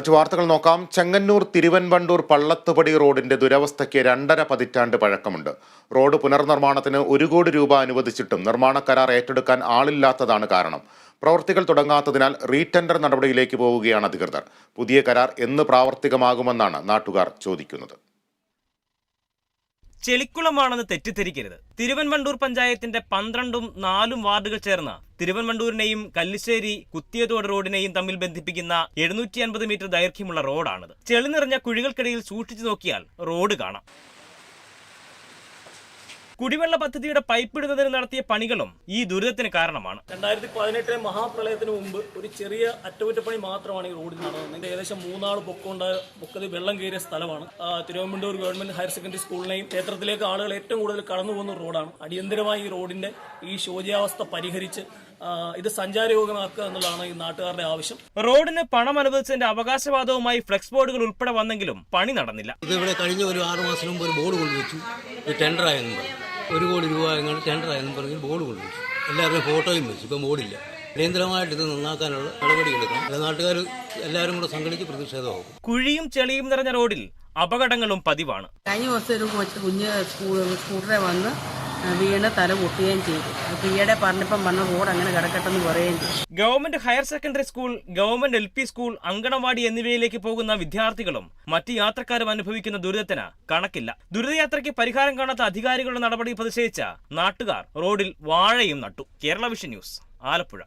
മറ്റു വാർത്തകൾ നോക്കാം. ചെങ്ങന്നൂർ തിരുവൻവണ്ടൂർ പള്ളത്തുപടി റോഡിന്റെ ദുരവസ്ഥയ്ക്ക് രണ്ടര പതിറ്റാണ്ട് പഴക്കമുണ്ട്. റോഡ് പുനർനിർമ്മാണത്തിന് ഒരു കോടി രൂപ അനുവദിച്ചിട്ടും നിർമ്മാണ കരാർ ഏറ്റെടുക്കാൻ ആളില്ലാത്തതാണ് കാരണം. പ്രവൃത്തികൾ തുടങ്ങാത്തതിനാൽ റീടെൻഡർ നടപടിയിലേക്ക് പോവുകയാണ് അധികൃതർ. പുതിയ കരാർ എന്ന് പ്രാവർത്തികമാകുമെന്നാണ് നാട്ടുകാർ ചോദിക്കുന്നത്. ചെളിക്കുളമാണെന്ന് തെറ്റിദ്ധരിക്കരുത്. തിരുവൻവണ്ടൂർ പഞ്ചായത്തിന്റെ പന്ത്രണ്ടും നാലും വാർഡുകൾ ചേർന്ന തിരുവൻവണ്ടൂരിനെയും കല്ലിശ്ശേരി കുത്തിയതോട് റോഡിനെയും തമ്മിൽ ബന്ധിപ്പിക്കുന്ന എഴുന്നൂറ്റി അൻപത് മീറ്റർ ദൈർഘ്യമുള്ള റോഡാണിത്. ചെളി നിറഞ്ഞ കുഴികൾക്കിടയിൽ സൂക്ഷിച്ചു നോക്കിയാൽ റോഡ് കാണാം. കുടിവെള്ള പദ്ധതിയുടെ പൈപ്പ് ഇടുന്നതിന് നടത്തിയ പണികളും ഈ ദുരിതത്തിന് കാരണമാണ്. രണ്ടായിരത്തി പതിനെട്ടിലെ മഹാപ്രളയത്തിന് മുമ്പ് ഒരു ചെറിയ അറ്റകുറ്റപ്പണി മാത്രമാണ് ഈ റോഡിൽ നടന്നത്. ഏകദേശം മൂന്നാൾ പൊക്കൊണ്ട് പൊക്കത് വെള്ളം കയറിയ സ്ഥലമാണ്. തിരുവനന്തപുരം ഗവൺമെന്റ് ഹയർ സെക്കൻഡറി സ്കൂളിനെയും ക്ഷേത്രത്തിലേക്ക് ആളുകൾ ഏറ്റവും കൂടുതൽ കടന്നു പോകുന്ന റോഡാണ്. അടിയന്തരമായി ഈ റോഡിന്റെ ഈ ശോചയാവസ്ഥ പരിഹരിച്ച് ഇത് സഞ്ചാരയോഗ്യമാക്കുക എന്നുള്ളതാണ് ഈ നാട്ടുകാരുടെ ആവശ്യം. റോഡിന് പണം അനുവദിച്ചതിന്റെ അവകാശവാദവുമായി ഫ്ലെക്സ് ബോർഡുകൾ ഉൾപ്പെടെ വന്നെങ്കിലും പണി നടന്നില്ല. ഇത് ഇവിടെ കഴിഞ്ഞ ഒരു ആറ് മാസം മുമ്പ് ഒരു ബോർഡ് കൊണ്ടുവച്ചു. ഇത് ടെൻഡർ പറഞ്ഞു. ഒരു കോടി രൂപ എങ്ങാണ്ട് ടെൻഡറായെന്നും പറഞ്ഞ് ബോർഡ് കൊണ്ടുവച്ചു. എല്ലാവരുടെയും ഫോട്ടോയും വെച്ചു. ഇപ്പം ബോർഡില്ല അടിയന്തരമായിട്ട് ഇത് നന്നാക്കാനുള്ള നടപടിയെടുക്കണം അല്ല നാട്ടുകാർ എല്ലാവരും കൂടെ സംഘടിച്ച് പ്രതിഷേധമാകും കുഴിയും ചെളിയും നിറഞ്ഞ റോഡിൽ അപകടങ്ങളും പതിവാണ്. കഴിഞ്ഞ ദിവസം ഒരു കൊച്ചു കുഞ്ഞ് സ്കൂൾ സ്കൂട്ടറെ വന്ന് വീണ് തല പൊട്ടുകയും ചെയ്തു. ഈയിടെ പറഞ്ഞപ്പം പറഞ്ഞ റോഡ് അങ്ങനെ കിടക്കട്ടെന്ന് പറയുകയും ചെയ്തു. Government higher secondary school government L P school anganwadi എന്നിവയിലേക്ക് പോകുന്ന വിദ്യാർത്ഥികളും മറ്റ് യാത്രക്കാരും അനുഭവിക്കുന്ന ദുരിതത്തിന് കണക്കില്ല. ദുരിതയാത്രയ്ക്ക് പരിഹാരം കാണാത്ത അധികാരികളുടെ നടപടി പ്രതിഷേധിച്ച നാട്ടുകാർ റോഡിൽ വാഴയും നട്ടു. Kerala vision news Alappuzha.